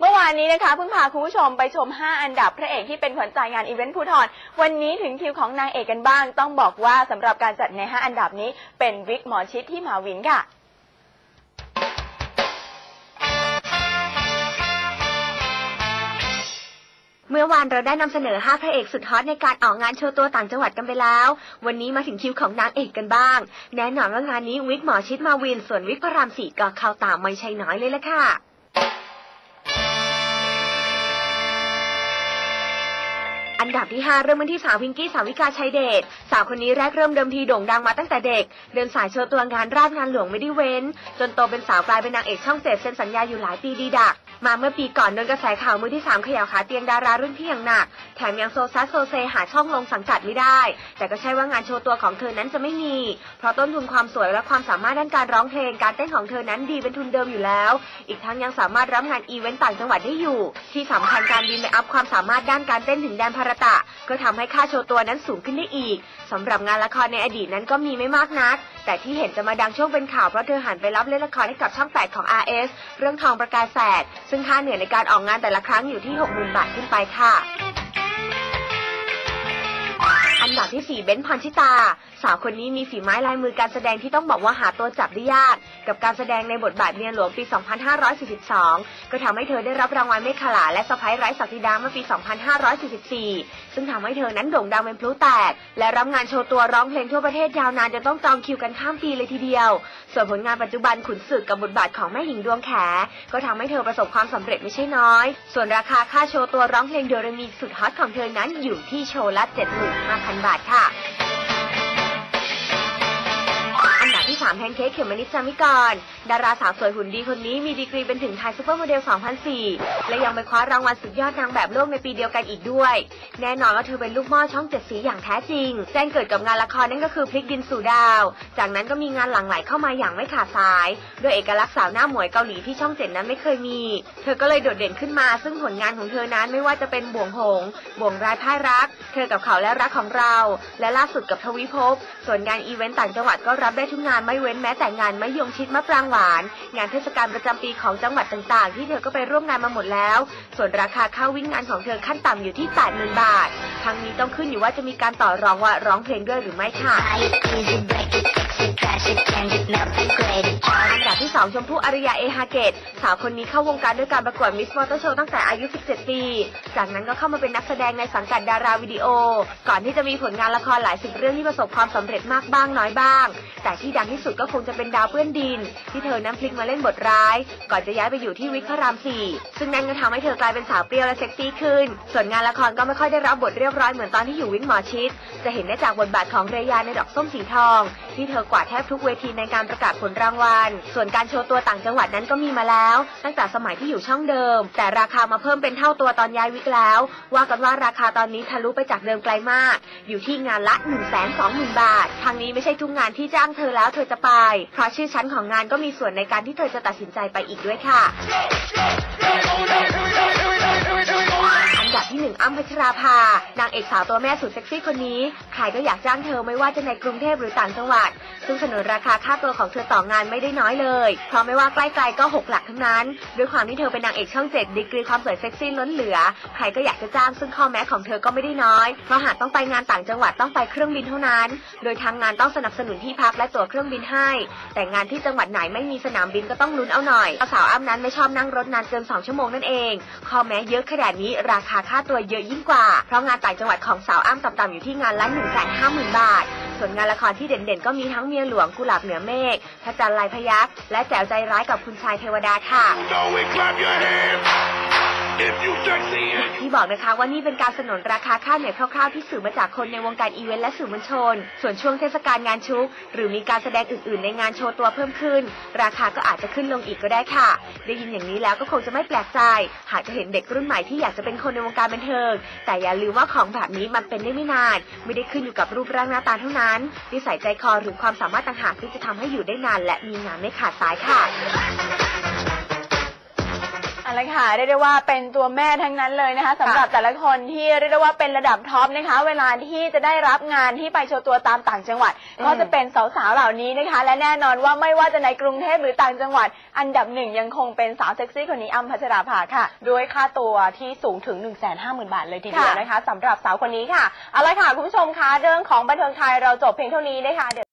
เมื่อวานนี้นะคะเพิ่งพาคุณผู้ชมไปชม 5 อันดับพระเอกที่เป็นขวัญใจงานอีเวนต์ภูทรวันนี้ถึงคิวของนางเอกกันบ้าง ต้องบอกว่าสำหรับการจัดใน 5 อันดับนี้เป็นวิกหมอชิดที่มาวินค่ะ เมื่อวานเราได้นำเสนอ 5 พระเอกสุดฮอตในการออกงานโชว์ตัวต่างจังหวัดกันไปแล้ว วันนี้มาถึงคิวของนางเอกกันบ้าง แน่นอนว่างานนี้วิกหมอชิดมาวิน ส่วนวิกพระรามสี่ก็เข้าตามไม่ใช่น้อยเลยละค่ะ อันดับที่ 5 เริ่มกันที่สาวพิงกี้สาวิกาชัยเดชสาวคนนี้แรกเริ่มเดิมทีโด่งดังมาตั้งแต่เด็ก เดินสายโชว์ตัวงานราชงานหลวงไม่ได้เว้น จนโตเป็นสาวกลายเป็นนางเอกช่องเจ็ดเซ็นสัญญาอยู่หลายปีดีดัก มาเมื่อปีก่อนโดนกระแสข่าวมือที่3เขย่าขาเตียงดารารุ่นพี่อย่างหนัก แถมยังโซซัสโซเซหาช่องลงสังกัดไม่ได้ แต่ก็ใช่ว่างานโชว์ตัวของเธอนั้นจะไม่มี เพราะต้นทุนความสวยและความสามารถด้านการร้องเพลงการเต้นของเธอนั้นดีเป็นทุนเดิมอยู่แล้ว อีกทั้งยังสามารถรับงานอีเวนต์ต่างจังหวัดได้อยู่ ที่สำคัญการบินไปอัพความสามารถด้านการเต้นถึงแดนภารตะ ก็ทำให้ค่าโชว์ตัวนั้นสูงขึ้นได้อีกสำหรับงานละครในอดีตนั้นก็มีไม่มากนัก แต่ที่เห็นจะมาดังช่วงเป็นข่าวเพราะเธอหันไปรับเล่นละครให้กับช่อง8ของ RS เรื่องทองประกายแสดซึ่งค่าเหนื่อยในการออกงานแต่ละครั้งอยู่ที่ 60,000 บาทขึ้นไปค่ะ อันดับที่ 4 เบ้นพรชิตา สาวคนนี้มีฝีไม้ลายมือการแสดงที่ต้องบอกว่าหาตัวจับได้ยาก กับการแสดงในบทบาทเมียหลวงปี 2542 ก็ทำให้เธอได้รับรางวัลเมฆขลาและสะพ้ายไร้ศักดิดาเมื่อปี 2544 ซึ่งทำให้เธอนั้นโด่งดังเป็นพลุแตก และรับงานโชว์ตัวร้องเพลงทั่วประเทศยาวนานจนต้องจองคิวกันข้ามปีเลยทีเดียว ส่วนผลงานปัจจุบันขุนศึกกับบทบาทของแม่หญิงดวงแข ก็ทำให้เธอประสบความสำเร็จไม่ใช่น้อย ส่วนราคาค่าโชว์ตัวร้องเพลงโดเรมีสุดฮอตของเธอนั้นอยู่ที่โชว์ละ75,000บา 3แพนเค้กเขมมนิดจามิกร ดาราสาวสวยหุ่นดีคนนี้มีดีกรีเป็นถึงไทยซูเปอร์โมเดล 2004 และยังไปคว้ารางวัลสุดยอดนางแบบโลกในปีเดียวกันอีกด้วย แน่นอนว่าเธอเป็นลูกหม้อช่องเจ็ดสีอย่างแท้จริง แจ้งเกิดกับงานละครนั่นก็คือพลิกดินสู่ดาว จากนั้นก็มีงานหลั่งไหลเข้ามาอย่างไม่ขาดสาย โดยเอกลักษณ์สาวหน้าหมวยเกาหลีที่ช่องเจ็ดนั้นไม่เคยมี เธอก็เลยโดดเด่นขึ้นมา ซึ่งผลงานของเธอนั้นไม่ว่าจะเป็นบ่วงหง บ่วงรายพ่ายรัก เธอกับเขาและรักของเรา และล่าสุดกับทวิภพส่วนงานอีเวนต์ต่างจังหวัดก็รับได้ทุกงานไม่เว้นแม้แต่งานมะยงชิดมะปรางหวาน งานเทศกาลประจำปีของจังหวัดต่างๆ ที่เธอก็ไปร่วมงานมาหมดแล้ว ส่วนราคาค่าวิ่งงานของเธอขั้นต่ำอยู่ที่ 80,000 บาท ทั้งนี้ต้องขึ้นอยู่ว่าจะมีการต่อรองว่าร้องเพลงด้วยหรือไม่ค่ะอันดับที่ 2 ชมพู่อารยาเอฮาเกต สาวคนนี้เข้าวงการด้วยการประกวดมิสมอเตอร์โชว์ตั้งแต่อายุ 17 ปี จากนั้นก็เข้ามาเป็นนักแสดงในสังกัดดาราวิดีโอ ก่อนที่จะมีผลงานละครหลายสิบเรื่องที่ประสบความสำเร็จมากบ้างน้อยบ้าง แต่ที่ดังที่สุดก็คงจะเป็นดาวเปื้อนดิน ที่เธอนั้นพลิกมาเล่นบทร้าย ก่อนจะย้ายไปอยู่ที่วิกพระรามสี่ซึ่งนั่นก็ทำให้เธอกลายเป็นสาวเปรี้ยวและเซ็กซี่ขึ้น ส่วนงานละครก็ไม่ค่อยได้รับบทเรียบร้อยเหมือนตอนที่อยู่วิกหมอชิด จะเห็นได้จากบทบาทของเรยาในดอกส้มสีทอง ที่เธอกวาดแทบทุกเวทีในการประกาศผลรางวัล ส่วนการโชว์ตัวต่างจังหวัดนั้นก็มีมาแล้ว ตั้งแต่สมัยที่อยู่ช่องเดิม แต่ราคามาเพิ่มเป็นเท่าตัวตอนย้ายวิกแล้ว ว่ากันว่าราคาตอนนี้ทะลุไปจากเดิมไกลมาก อยู่ที่งานละ 1 2 0 0 0 0 บาท ทางนี้ไม่ใช่ทุกงานที่จ้างเธอแล้วเธอจะไป เพราะชื่อชั้นของงานก็มีส่วนในการที่เธอจะตัดสินใจไปอีกด้วยค่ะ อันดับที่หนึ่งอ้ำพัชราภานางเอกสาวตัวแม่สุดเซ็กซี่คนนี้ ใครก็อยากจ้างเธอไม่ว่าจะในกรุงเทพหรือต่างจังหวัด ซึ่งสนุนราคาค่าตัวของเธอต่องานไม่ได้น้อยเลย เพราะไม่ว่าใกล้ๆก็หกหลักทั้งนั้น ด้วยความที่เธอเป็นนางเอกช่องเจ็ดดีกรีความสวยเซ็กซี่ล้นเหลือ ใครก็อยากจะจ้างซึ่งข้อแม้ของเธอก็ไม่ได้น้อย เพราะหากต้องไปงานต่างจังหวัดต้องไปเครื่องบินเท่านั้น โดยทางงานต้องสนับสนุนที่พักและตั๋วเครื่องบินให้ แต่งานที่จังหวัดไหนไม่มีสนามบินก็ต้องลุ้นเอาหน่อยสาวอ้ำนั้นไม่ชอบนั่งรถนานเกิน2ชั่วโมงนั่นเองข้อแม้เยอะขนาดนี้ราคาค่าตัวเยอะยิ่งกว่า เพราะงานต่างจังหวัดของสาวอ้ำต่ำๆอยู่ที่งานละ1 5 0 0 0 0บาท ส่วนงานละครที่เด่นๆ ก็มีทั้งเมียหลวงกุหลาบเหนือเมฆพระจันทร์ลายพยักษ์และแจ๋วใจร้ายกับคุณชายเทวดาค่ะ ที่บอกนะคะว่านี่เป็นการสนนราคาค่าเหนื่อยคร่าวๆที่สื่อมาจากคนในวงการอีเวนต์และสื่อมวลชน ส่วนช่วงเทศกาลงานชุก หรือมีการแสดงอื่นๆ ในงานโชว์ตัวเพิ่มขึ้น ราคาก็อาจจะขึ้นลงอีกก็ได้ค่ะ ได้ยินอย่างนี้แล้วก็คงจะไม่แปลกใจ หากจะเห็นเด็กรุ่นใหม่ที่อยากจะเป็นคนในวงการบันเทิง แต่อย่าลืมว่าของแบบนี้มันเป็นได้ไม่นาน ไม่ได้ขึ้นอยู่กับรูปร่างหน้าตาเท่านั้น นิสัยใจคอหรือความสามารถต่างหากที่จะทำให้อยู่ได้นาน และมีงานไม่ขาดสายค่ะ เอาละค่ะเรียกได้ว่าเป็นตัวแม่ทั้งนั้นเลยนะคะสำหรับแต่ละคนที่เรียกได้ว่าเป็นระดับท็อปนะคะ เวลาที่จะได้รับงานที่ไปโชว์ตัวตามต่างจังหวัดอืมก็จะเป็นสาวๆเหล่านี้นะคะ และแน่นอนว่าไม่ว่าจะในกรุงเทพหรือต่างจังหวัด อันดับหนึ่งยังคงเป็นสาวเซ็กซี่คนนี้อ้ำพัชราภาค่ะ ด้วยค่าตัวที่สูงถึง 1 5 0 0 0 0 บาทเลยทีเดียวค่ะนะคะสำหรับสาวคนนี้ค่ะเอาละค่ะคุณผู้ชมคะเรื่องของบันเทิงไทยเราจบเพียงเท่านี้นะคะเดี๋ยว